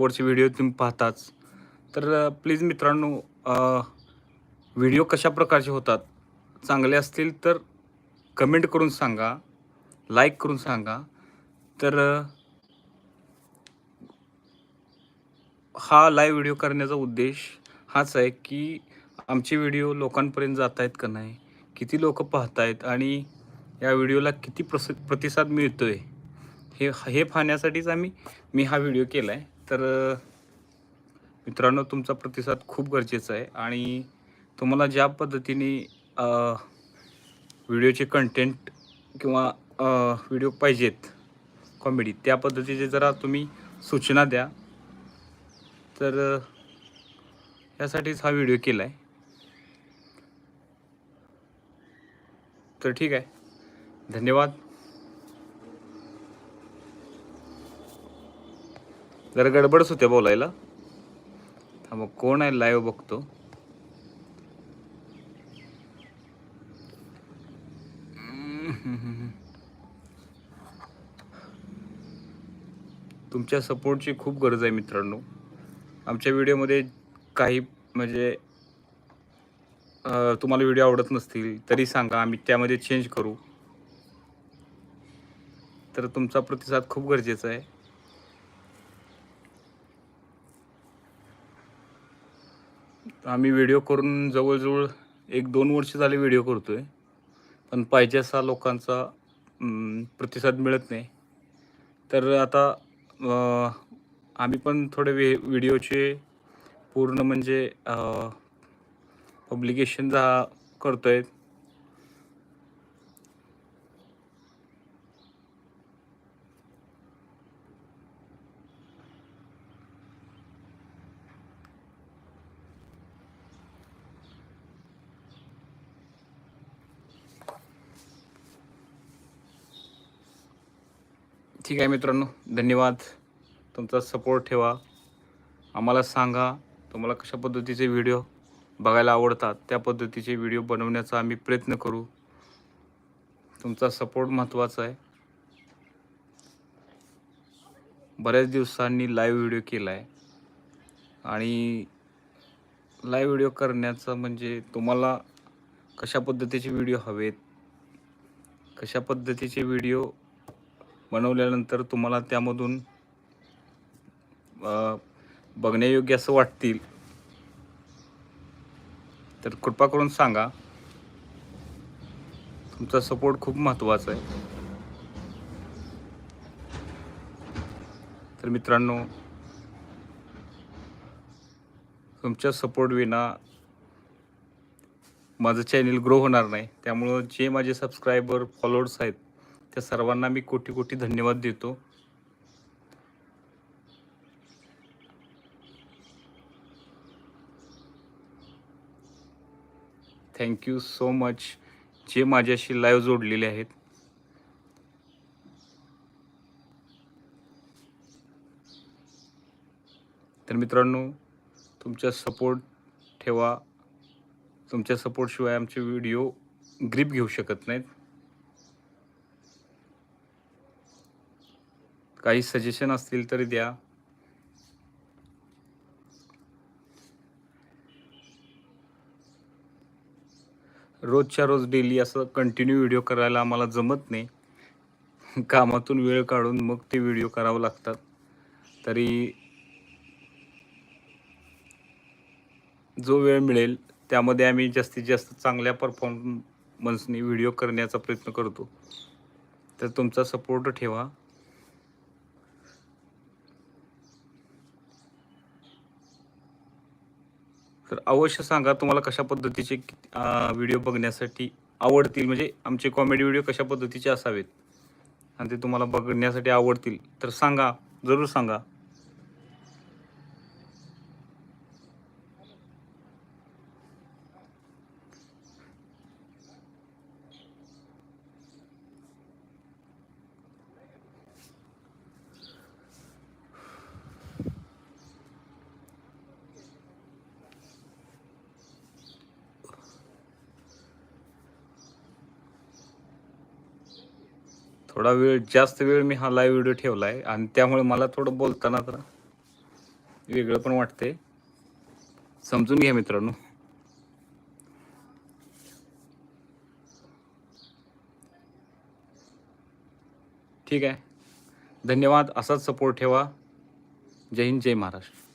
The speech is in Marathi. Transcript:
वरचे व्हिडिओ तुम्ही पाहताच. तर प्लीज मित्रांनो व्हिडिओ कशा प्रकारचे होतात चांगले असतील तर कमेंट करून सांगा लाईक करून सांगा. तर हा लाईव्ह व्हिडिओ करण्याचा उद्देश हाच आहे की आमचे व्हिडिओ लोकांपर्यंत जात आहेत का नाही किती लोक पाहत आहेत आणि या व्हिडिओला किती प्रस प्रतिसाद मिळतो आहे हे हे पाहण्यासाठीच आम्ही मी हा व्हिडिओ केला आहे तर मित्रांनो तुमचा प्रतिसाद खूप गरजेचा आहे आणि तुम्हाला ज्या पद्धतीने व्हिडिओचे कंटेंट किंवा व्हिडिओ पाहिजेत कॉमेडी त्या पद्धतीचे जरा तुम्ही सूचना द्या. तर यासाठीच हा व्हिडिओ केला आहे तर ठीक आहे. धन्यवाद. जरा गडबडच होते बोलायला. हा मग कोण आहे लाईव्ह बघतो. तुमच्या सपोर्टची खूप गरज आहे मित्रांनो. आमच्या व्हिडिओमध्ये काही म्हणजे तुम्हाला व्हिडिओ आवडत नसतील तरी सांगा आम्ही त्यामध्ये चेंज करू. तर तुमचा प्रतिसाद खूप गरजेचा आहे. आम्ही व्हिडिओ करून जवळजवळ एक दोन वर्ष झाले व्हिडिओ करतो आहे पण पाहिजे असा लोकांचा प्रतिसाद मिळत नाही. तर आता आम्ही पण थोडे वे व्हिडिओचे पूर्ण म्हणजे पब्लिकेशन जा करतो आहे ठीक आहे मित्रांनो धन्यवाद. तुमचा सपोर्ट ठेवा. आम्हाला सांगा तुम्हाला कशा पद्धतीचे व्हिडिओ बघायला आवडतात त्या पद्धतीचे व्हिडिओ बनवण्याचा आम्ही प्रयत्न करू. तुमचा सपोर्ट महत्त्वाचा आहे. बऱ्याच दिवसांनी लाईव्ह व्हिडिओ केला आहे आणि लाईव्ह व्हिडिओ करण्याचं म्हणजे तुम्हाला कशा पद्धतीचे व्हिडिओ हवेत कशा पद्धतीचे व्हिडिओ बनवल्यानंतर तुम्हाला त्यामधून बघण्यायोग्य असं वाटतील. तर कृपा करून सांगा. तुमचा सपोर्ट खूप महत्त्वाचा आहे. तर मित्रांनो तुमच्या सपोर्ट विना माझं चॅनल ग्रो होणार नाही. त्यामुळं जे माझे सबस्क्रायबर फॉलोअर्स आहेत त्या सर्वांना मी कोटी कोटी धन्यवाद देतो. थँक्यू सो मच जे माझ्याशी लाईव्ह जोडलेले आहेत. तर मित्रांनो तुमचा सपोर्ट ठेवा. तुमच्या सपोर्टशिवाय आमचे व्हिडिओ ग्रीप घेऊ शकत नाहीत. काही सजेशन असतील तरी द्या. रोजच्या रोज डेली असं कंटिन्यू व्हिडिओ करायला आम्हाला जमत नाही. कामातून वेळ काढून मग ते व्हिडिओ करावं लागतात. तरी जो वेळ मिळेल त्यामध्ये आम्ही जास्तीत जास्त चांगल्या परफॉर्मन्सनी व्हिडिओ करण्याचा प्रयत्न करतो. तर तुमचा सपोर्ट ठेवा. अवश्य सांगा तुम्हाला कशा पद्धतीचे व्हिडिओ बघण्यासाठी आवडतील? म्हणजे आमचे कॉमेडी व्हिडिओ कशा पद्धतीचे असावेत? आणि ते तुम्हाला बघण्यासाठी आवडतील तर सांगा जरूर सांगा. थोडा वेळ जास्त वेळ मी हा लाईव्ह व्हिडिओ ठेवला आहे आणि त्यामुळे मला थोडं बोलताना जरा वेगळं पण वाटते समजून घ्या मित्रांनो. ठीक आहे. धन्यवाद. असाच सपोर्ट ठेवा. जय हिंद जय महाराष्ट्र.